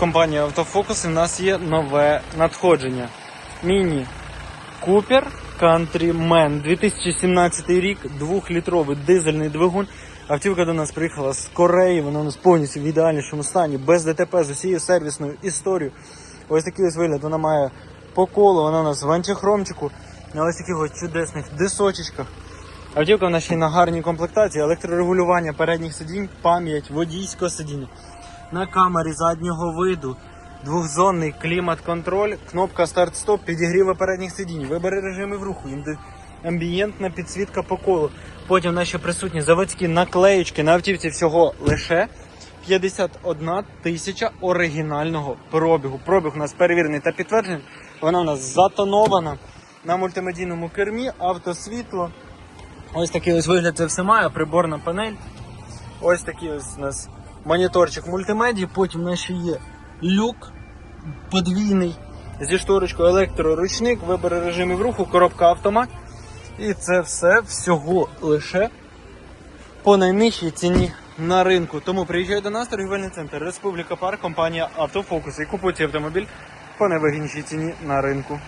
компанії Автофокус. І в нас є нове надходження. Міні Купер Countryman 2017 рік, 2-літровий дизельний двигун. Автівка до нас приїхала з Кореї, вона у нас повністю в ідеальнішому стані, без ДТП, з усією сервісною історією. Ось такий ось вигляд вона має по колу, вона у нас в антихромчику, на ось таких ось чудесних дисочечках. Автівка в нас ще й на гарній комплектації, електрорегулювання передніх сидінь, пам'ять водійського сидіння. На камері заднього виду, двохзонний клімат-контроль, кнопка старт-стоп, підігріва передніх сидінь, вибори режимів руху, амбієнтна підсвітка по колу. Потім ще присутні заводські наклеючки на автівці всього лише 51 тисяча оригінального пробігу. Пробіг у нас перевірений та підтверджений. Вона у нас затонована на мультимедійному кермі, автосвітло. Ось такий ось вигляд це все має, приборна панель. Ось такий ось у нас моніторчик мультимедії. Потім у нас ще є люк подвійний зі шторочкою електроручник, вибори режимів руху, коробка автомат. І це все всього лише по найнижчій ціні на ринку. Тому приїжджай до нас, торгівельний центр Республіка Парк, компанія Автофокус і купуйте автомобіль по найвигіднішій ціні на ринку.